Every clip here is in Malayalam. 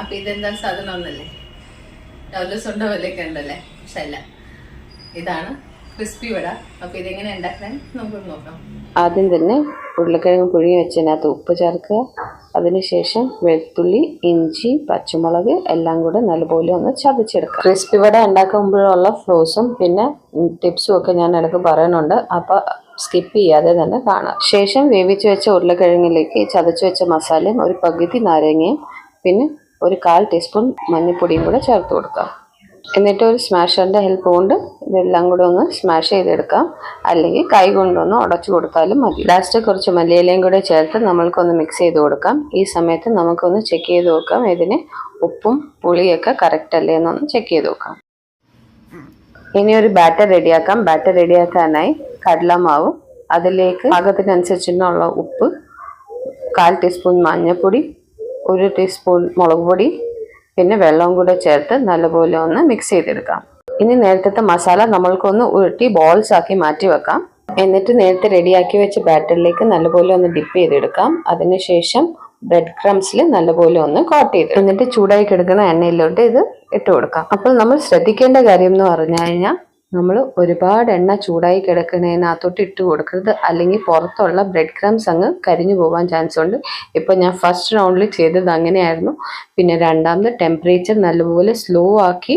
അപ്പൊ ഇതെന്താ സാധനം ഒന്നല്ലേ? ഡബിൾ ഉണ്ടോ പോലെയൊക്കെ ഉണ്ടല്ലേ? പക്ഷെ അല്ല. ഇതാണ് ക്രിസ്പി വട. അപ്പൊ ഇതെങ്ങനെ ഉണ്ടാക്കാൻ? നമുക്ക് നോക്കാം. ആദ്യം തന്നെ ഉരുളക്കിഴങ്ങ് പുഴുങ്ങി വെച്ചതിനകത്ത് ഉപ്പ് ചേർക്കുക. അതിനുശേഷം വെളുത്തുള്ളി ഇഞ്ചി പച്ചമുളക് എല്ലാം കൂടെ നല്ലപോലെ ഒന്ന് ചതച്ചെടുക്കുക ക്രിസ്പി വട ഉണ്ടാക്കുമ്പോഴുള്ള ഫ്ലോസും പിന്നെ ടിപ്സും ഒക്കെ ഞാൻ ഇടയ്ക്ക് പറയുന്നുണ്ട് അപ്പോൾ സ്കിപ്പ് ചെയ്യാതെ തന്നെ കാണാം. ശേഷം വേവിച്ച് വെച്ച ഉരുളക്കിഴങ്ങിലേക്ക് ചതച്ച് വെച്ച മസാലയും ഒരു പകുതി നാരങ്ങയും പിന്നെ ഒരു കാൽ ടീസ്പൂൺ മഞ്ഞൾപ്പൊടിയും കൂടെ ചേർത്ത് കൊടുക്കാം. എന്നിട്ട് ഒരു സ്മാഷറിന്റെ ഹെൽപ്പ് കൊണ്ട് ഇതെല്ലാം കൂടെ ഒന്ന് സ്മാഷ് ചെയ്തെടുക്കാം. അല്ലെങ്കിൽ കൈ കൊണ്ടൊന്ന് ഉടച്ചു കൊടുത്താലും മതി. ലാസ്റ്റ് കുറച്ച് മല്ലിയിലയും കൂടെ ചേർത്ത് നമ്മൾക്കൊന്ന് മിക്സ് ചെയ്ത് കൊടുക്കാം. ഈ സമയത്ത് നമുക്കൊന്ന് ചെക്ക് ചെയ്ത് നോക്കാം ഇതിന് ഉപ്പും പുളിയൊക്കെ കറക്റ്റ് അല്ലേ എന്നൊന്ന് ചെക്ക് ചെയ്ത് നോക്കാം. ഇനി ഒരു ബാറ്റർ റെഡിയാക്കാം ബാറ്റർ റെഡിയാക്കാനായി കടലമാവ്. അതിലേക്ക് പാകത്തിനനുസരിച്ചുള്ള ഉപ്പ് കാൽ ടീസ്പൂൺ മഞ്ഞൾപ്പൊടി ഒരു ടീസ്പൂൺ മുളക് പൊടി പിന്നെ വെള്ളവും കൂടെ ചേർത്ത് നല്ലപോലെ ഒന്ന് മിക്സ് ചെയ്തെടുക്കാം. ഇനി നേരത്തെ മസാല നമ്മൾക്കൊന്ന് ഉരുട്ടി ബോൾസ് ആക്കി മാറ്റി വെക്കാം. എന്നിട്ട് നേരത്തെ റെഡിയാക്കി വെച്ച ബാറ്ററിലേക്ക് നല്ലപോലെ ഒന്ന് ഡിപ്പ് ചെയ്തെടുക്കാം. അതിനുശേഷം ബ്രെഡ് ക്രംസിൽ നല്ലപോലെ ഒന്ന് കോട്ട് ചെയ്ത് എന്നിട്ട് ചൂടായി കിടക്കുന്ന എണ്ണയിലോട്ട് ഇത് ഇട്ട് കൊടുക്കാം. അപ്പോൾ നമ്മൾ ശ്രദ്ധിക്കേണ്ട കാര്യം എന്ന് പറഞ്ഞു കഴിഞ്ഞാൽ നമ്മൾ ഒരുപാട് എണ്ണ ചൂടായി കിടക്കുന്നതിനകത്തോട്ട് ഇട്ട് കൊടുക്കരുത്. അല്ലെങ്കിൽ പുറത്തുള്ള ബ്രെഡ് ക്രംസ് അങ്ങ് കരിഞ്ഞു പോകാൻ ചാൻസ് ഉണ്ട്. ഇപ്പോൾ ഞാൻ ഫസ്റ്റ് റൗണ്ടിൽ ചെയ്തത് അങ്ങനെയായിരുന്നു. പിന്നെ രണ്ടാമത് ടെമ്പറേച്ചർ നല്ലപോലെ സ്ലോ ആക്കി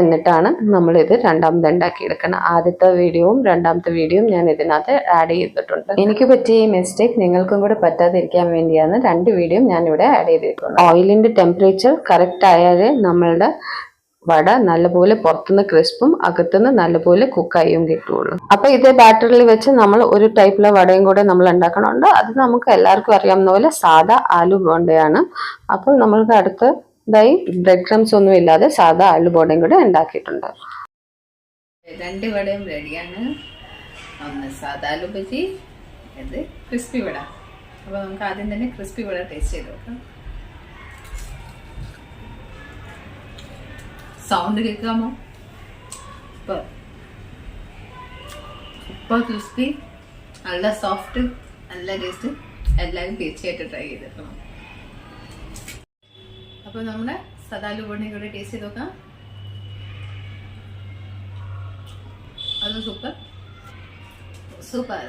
എന്നിട്ടാണ് നമ്മളിത് രണ്ടാമത് ഉണ്ടാക്കിയെടുക്കണം ആദ്യത്തെ വീഡിയോയും രണ്ടാമത്തെ വീഡിയോയും ഞാൻ ഇതിനകത്ത് ആഡ് ചെയ്തിട്ടുണ്ട്. എനിക്ക് പറ്റിയ ഈ മിസ്റ്റേക്ക് നിങ്ങൾക്കും കൂടെ പറ്റാതിരിക്കാൻ വേണ്ടിയാണ് രണ്ട് വീഡിയോയും ഞാനിവിടെ ആഡ് ചെയ്തിട്ടുണ്ട് ഓയിലിന്റെ ടെമ്പറേച്ചർ കറക്റ്റ് ആയാലേ നമ്മളുടെ വട നല്ലപോലെ പുറത്തുനിന്ന് ക്രിസ്പും അകത്തുനിന്ന് നല്ലപോലെ കുക്കായും കിട്ടുള്ളൂ അപ്പൊ ഇതേ ബാറ്ററിൽ വെച്ച് നമ്മൾ ഒരു ടൈപ്പിലെ വടയും കൂടെ നമ്മൾ ഉണ്ടാക്കണമുണ്ട് അത് നമുക്ക് എല്ലാവർക്കും അറിയാവുന്ന പോലെ സാധാ ആലു ബോണ്ടയാണ്. അപ്പോൾ നമ്മൾക്ക് അടുത്തതായി ബ്രെഡ് ക്രംസ് ഒന്നും ഇല്ലാതെ സാധാ ആലു ബോണ്ടയും കൂടെ ഉണ്ടാക്കിയിട്ടുണ്ട്. രണ്ട് വടയും റെഡിയാണ് ഒന്ന് സാധാലു ബജി ഇത് ക്രിസ്പി വട. അപ്പൊ നമുക്ക് ആദ്യം തന്നെ ക്രിസ്പി വട ടേസ്റ്റ് ചെയ്ത് നോക്കാം. സൗണ്ട് കേൾക്കാമോ? സൂപ്പർ സൂപ്പർ ക്രിസ്പി നല്ല സോഫ്റ്റ് നല്ല ടേസ്റ്റ് എല്ലാവരും തീർച്ചയായിട്ടും ട്രൈ ചെയ്തിട്ടുണ്ട്. അപ്പോൾ നമ്മുടെ സദാലു ബോണി കൂടെ ടേസ്റ്റ് ചെയ്ത് നോക്കാം. അത് സൂപ്പർ സൂപ്പർ